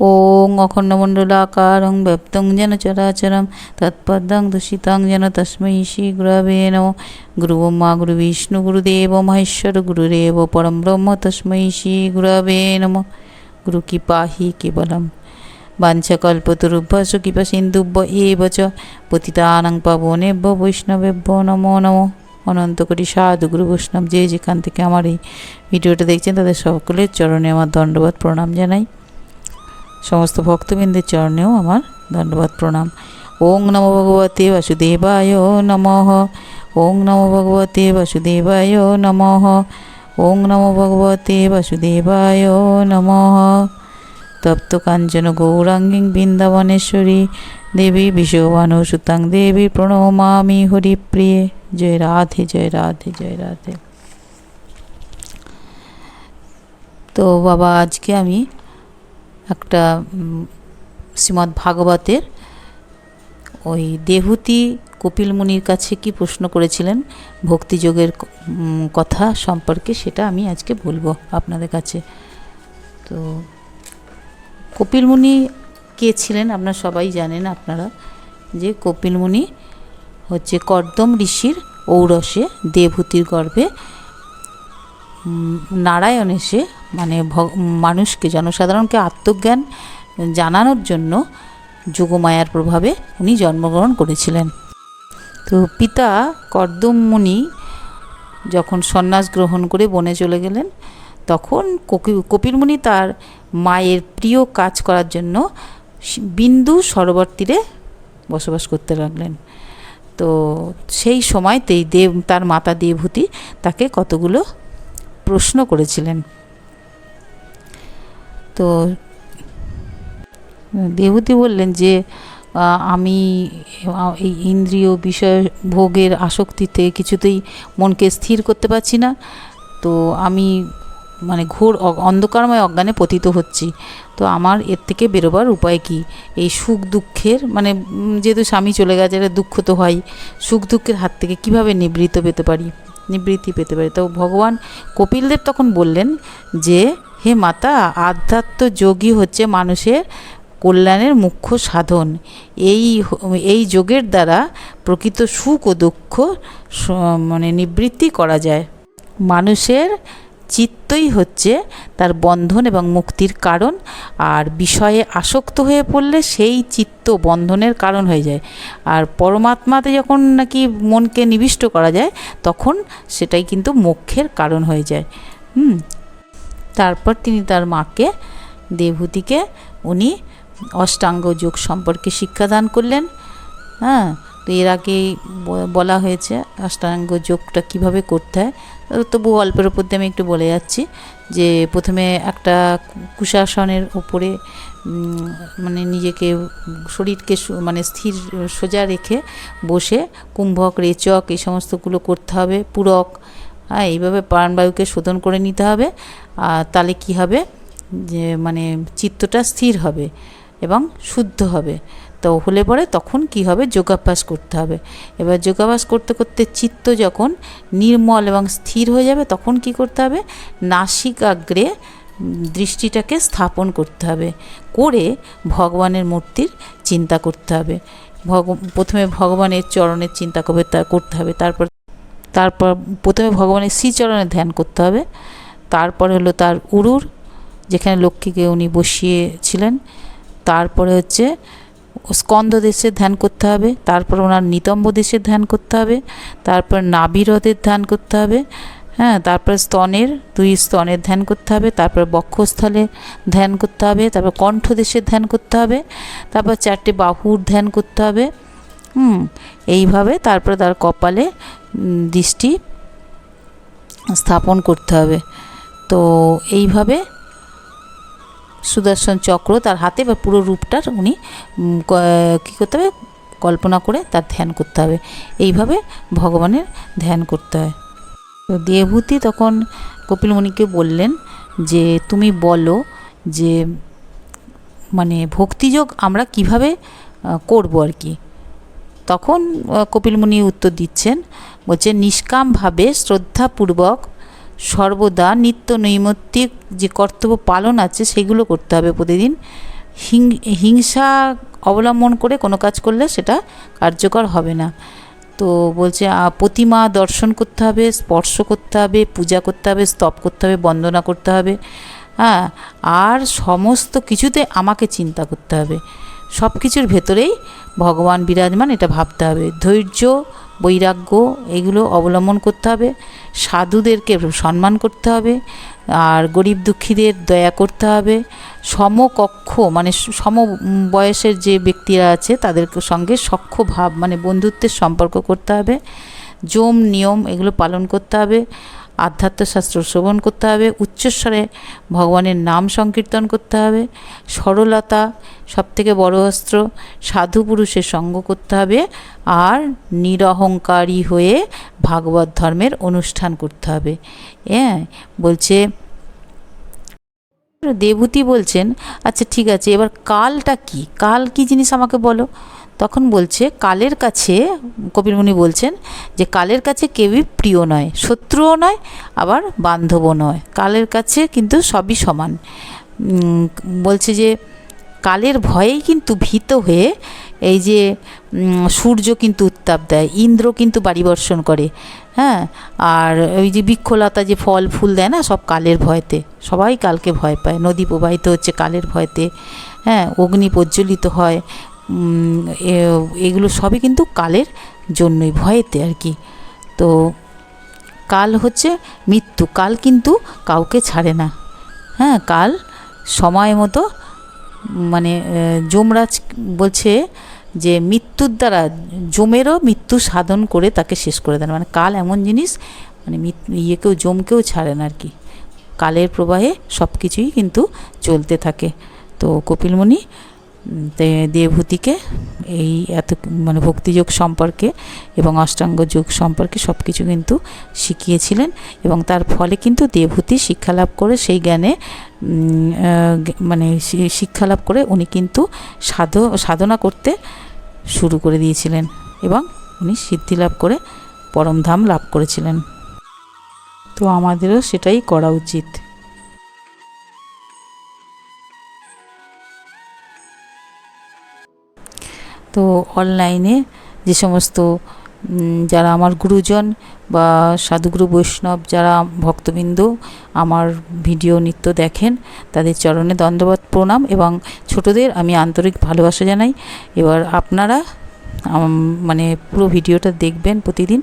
ওং অখণ্ডমণ্ডলাকারং ব্যপ্তং যেন চরাচরম তৎপদং দূষিতং যেন তস্মৈ শ্রী গুরবে নম গুরু বিষ্ণু গুরুদেব মহেশ্বর গুরুরেব পরম ব্রহ্ম তস্मै শ্রী গুরবে নম গুরু কৃপাহি কেবলম বাঞ্ছকল্পতরুভ্যস কৃপা সিন্ধুভ্য এব চ পতিতানাং পাবনেভ্য বৈষ্ণবেভ্য নমো নমো অনন্ত কোটি সাধু গুরু বৈষ্ণব যে যেখান থেকে আমার এই ভিডিওটা দেখছেন, তাদের সকলের চরণে আমার দণ্ডবাদ প্রণাম জানাই। সমস্ত ভক্তবৃন্দের চরণেও আমার ধন্যবাদ প্রণাম। ওং নম ভগবতে বাসুদেবায় নমঃ। ওং নম ভগবতে বাসুদেবায় নমঃ। ওং নম ভগবতে বাসুদেবায় নমঃ। তপ্ত কাঞ্চন গৌরাঙ্গিং বৃন্দাবনেশ্বরী দেবী বিশ্ববানু সুতাং দেবী প্রণমামি হরিপ্রিয়ে। জয় রাধে জয় রাধে জয় রাধে। তো বাবা, আজকে আমি একটা উম, শ্রীমদ্ ভাগবতের ওই দেহুতি কপিল মুনির কাছে কি প্রশ্ন করেছিলেন? ভক্তিযোগের কথা সম্পর্কে সেটা আমি আজকে বলব আপনাদের কাছে। তো কপিল মুনি কে ছিলেন? আপনারা সবাই জানেন আপনারা যে কপিল মুনি হচ্ছে কর্দম ঋষির ঔরসে দেবহূতির গর্ভে নারায়ণ এসে মানে মানুষকে, জনসাধারণকে আত্মজ্ঞান জানানোর জন্য যোগমায়ার প্রভাবে উনি জন্মগ্রহণ করেছিলেন। তো পিতা কর্দম মুনি যখন সন্ন্যাস গ্রহণ করে বনে চলে গেলেন, তখন কোকি- কপিল মুনি তার মায়ের প্রিয় কাজ করার জন্য বিন্দু সরোবর তীরে বসবাস করতে লাগলেন। তো সেই সময়তেই দেব, তার মাতা দেবভূতি তাকে কতগুলো প্রশ্ন করেছিলেন। তো দেবতী বললেন যে আমি এই ইন্দ্রিয় বিষয় ভোগের আসক্তিতে কিছুতেই মনকে স্থির করতে পারছি না। তো আমি মানে ঘোর অন্ধকারময় অজ্ঞানে পতিত হচ্ছি। তো আমার এর থেকে বেরোবার উপায় কি? এই সুখ দুঃখের মানে যেহেতু স্বামী চলে গেছে দুঃখ তো হয়। সুখ দুঃখের হাত থেকে কীভাবে নিবৃত্ত পেতে পারি? নিবৃত্তি পেতে পারেন তো ভগবান কপিলদেব তখন বললেন যে, হে মাতা, আধ্যাত্ম যোগী হচ্ছে মানুষের কল্যাণের মুখ্য সাধন। এই এই যোগের দ্বারা প্রকৃত সুখ ও দুঃখ মানে নিবৃত্তি করা যায়। মানুষের চিত্তই হচ্ছে তার বন্ধন এবং মুক্তির কারণ। আর বিষয়ে আসক্ত হয়ে পড়লে সেই চিত্ত বন্ধনের কারণ হয়ে যায়। আর পরমাত্মাতে যখন নাকি মনকে নিবিষ্ট করা যায়, তখন সেটাই কিন্তু মোক্ষের কারণ হয়ে যায়। হুম। তারপর তিনি তার মাকে, দেবহূতিকে, উনি অষ্টাঙ্গ যোগ সম্পর্কে শিক্ষাদান করলেন। হ্যাঁ তো এর আগেই বলা হয়েছে অষ্টাঙ্গ যোগটা কীভাবে করতে হয়? তবু অল্পের উপর দিয়ে আমি একটু বলে যাচ্ছি যে প্রথমে একটা কুশাসনের উপরে মানে নিজেকে, শরীরকে মানে স্থির, সোজা রেখে বসে কুম্ভক, রেচক এই সমস্তগুলো করতে হবে, পূরক হ্যাঁ এইভাবে প্রাণবায়ুকে শোধন করে নিতে হবে। আর তাহলে কি হবে? যে মানে চিত্তটা স্থির হবে এবং শুদ্ধ হবে। তো হলে পরে তখন কি হবে? যোগাভ্যাস করতে হবে। এবার যোগাভ্যাস করতে করতে চিত্ত যখন নির্মল এবং স্থির হয়ে যাবে, তখন কি করতে হবে? নাসিকাগ্রে দৃষ্টিটাকে স্থাপন করতে হবে। করে ভগবানের মূর্তির চিন্তা করতে হবে। ভগ, প্রথমে ভগবানের চরণের চিন্তা করতে হবে। তারপর তারপর প্রথমে ভগবানের শ্রীচরণে ধ্যান করতে হবে। তারপরে হলো তার উরুর, যেখানে লক্ষ্মীকে উনি বসিয়েছিলেন। তারপরে হচ্ছে স্কন্দ দেশের ধ্যান করতে হবে, তারপর ওনার নিতম্ব দেশের ধ্যান করতে হবে, তারপর নাবিরদের ধ্যান করতে হবে হ্যাঁ তারপর স্তনের, দুই স্তনের ধ্যান করতে হবে, তারপর বক্ষস্থলে ধ্যান করতে হবে, তারপর কণ্ঠ দেশের ধ্যান করতে হবে, তারপর চারটে বাহুর ধ্যান করতে হবে, হুম, এইভাবে তারপর তার কপালে দৃষ্টি স্থাপন করতে হবে। তো এইভাবে সুদর্শন চক্র, তার হাতে বা পুরো রূপটার উনি কী করতে হবে? কল্পনা করে তার ধ্যান করতে হবে। এইভাবে ভগবানের ধ্যান করতে হয়। তো দেবহূতি তখন কপিলমণিকে বললেন যে, তুমি বলো যে মানে ভক্তিযোগ আমরা কীভাবে করব আর কি? তখন কপিলমুনি উত্তর দিচ্ছেন বলছে নিষ্কামভাবে শ্রদ্ধাপূর্বক সর্বদা নিত্য নৈমিত্তিক যে কর্তব্য পালন আছে, সেগুলো করতে হবে প্রতিদিন। হিংসা অবলম্বন করে কোনো কাজ করলে সেটা কার্যকর হবে না। তো বলছে প্রতিমা দর্শন করতে হবে, স্পর্শ করতে হবে, পূজা করতে হবে, স্তব করতে হবে, বন্দনা করতে হবে। হ্যাঁ আর সমস্ত কিছুতে আমাকে চিন্তা করতে হবে। সব কিছুর ভেতরেই ভগবান বিরাজমান, এটা ভাবতে হবে। ধৈর্য, বৈরাগ্য, এগুলো অবলম্বন করতে হবে। সাধুদেরকে সম্মান করতে হবে। আর গরিব দুঃখীদের দয়া করতে হবে। সমকক্ষ মানে সম বয়সের যে ব্যক্তিরা আছে, তাদের সঙ্গে সখ্য ভাব মানে বন্ধুত্বের সম্পর্ক করতে হবে। যম, নিয়ম, এগুলো পালন করতে হবে। আধ্যাত্মশাস্ত্র শ্রবণ করতে হবে, উচ্চস্বরে ভগবানের নাম সংকীর্তন করতে হবে, সরলতা সবথেকে বড় অস্ত্র, সাধু পুরুষের সঙ্গ করতে হবে, আর নিরহংকারী হয়ে ভাগবত ধর্মের অনুষ্ঠান করতে হবে। হ্যাঁ বলছে দেবূতি বলছেন আচ্ছা ঠিক আছে, এবার কালটা কি? কাল কি জিনিস আমাকে বলো? তখন বলছে, কালের কাছে, কপিলমুনি বলছেন যে, কালের কাছে কেউই প্রিয় নয়, শত্রুও নয়, আবার বান্ধবও নয়। কালের কাছে কিন্তু সবই সমান। বলছে যে, কালের ভয়েই কিন্তু ভীত হয়ে এই যে সূর্য কিন্তু উত্তাপ দেয়, ইন্দ্র কিন্তু বাড়ি বর্ষণ করে হ্যাঁ? আর ওই যে বৃক্ষলতা যে ফল, ফুল দেয় না, সব কালের ভয়তে। সবাই কালকে ভয় পায়। নদী প্রবাহিত হচ্ছে কালের ভয়তে হ্যাঁ? অগ্নি প্রজ্বলিত হয় এগুলো সবই কিন্তু কালের জন্যই, ভয়েতে আর কি। তো কাল হচ্ছে মৃত্যু, কাল কিন্তু কাউকে ছাড়ে না। হ্যাঁ কাল সময় মতো মানে যমরাজ বলছে যে মৃত্যুর দ্বারা যমেরও মৃত্যু সাধন করে তাকে শেষ করে দেন। মানে কাল এমন জিনিস মানে ইয়েকেও যমকেও ছাড়ে না আর কি। কালের প্রবাহে সব কিছুই কিন্তু চলতে থাকে। তো কপিলমুনি উম, দে- দেবভূতিকে এই এত মানে ভক্তিযোগ সম্পর্কে এবং অষ্টাঙ্গ যোগ সম্পর্কে সব কিছু কিন্তু শিখিয়েছিলেন এবং তার ফলে কিন্তু দেবভূতি শিক্ষালাভ করে সেই জ্ঞানে মানে শিক্ষালাভ করে উনি কিন্তু সাধ সাধনা করতে শুরু করে দিয়েছিলেন এবং উনি সিদ্ধি লাভ করে পরমধাম লাভ করেছিলেন। তো আমাদেরও সেটাই করা উচিত। তো অনলাইনে যে সমস্ত যারা আমার গুরুজন বা সাধুগুরু বৈষ্ণব যারা ভক্তবৃন্দ আমার ভিডিও নিত্য দেখেন, তাদের চরণে দণ্ডবত প্রণাম এবং ছোটদের আমি আন্তরিক ভালোবাসা জানাই। এবার আপনারা মানে পুরো ভিডিওটা দেখবেন প্রতিদিন।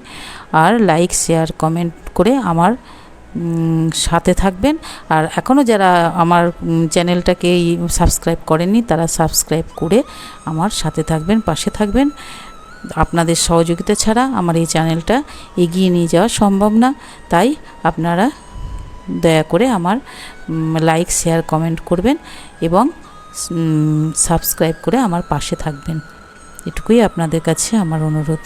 আর লাইক শেয়ার কমেন্ট করে আমার সাথে থাকবেন। আর এখনও যারা আমার চ্যানেলটাকে সাবস্ক্রাইব করেননি, তারা সাবস্ক্রাইব করে আমার সাথে থাকবেন, পাশে থাকবেন। আপনাদের সহযোগিতা ছাড়া আমার এই চ্যানেলটা এগিয়ে নিয়ে যাওয়া সম্ভব না। তাই আপনারা দয়া করে আমার লাইক, শেয়ার, কমেন্ট করবেন এবং সাবস্ক্রাইব করে আমার পাশে থাকবেন। এটুকুই আপনাদের কাছে আমার অনুরোধ।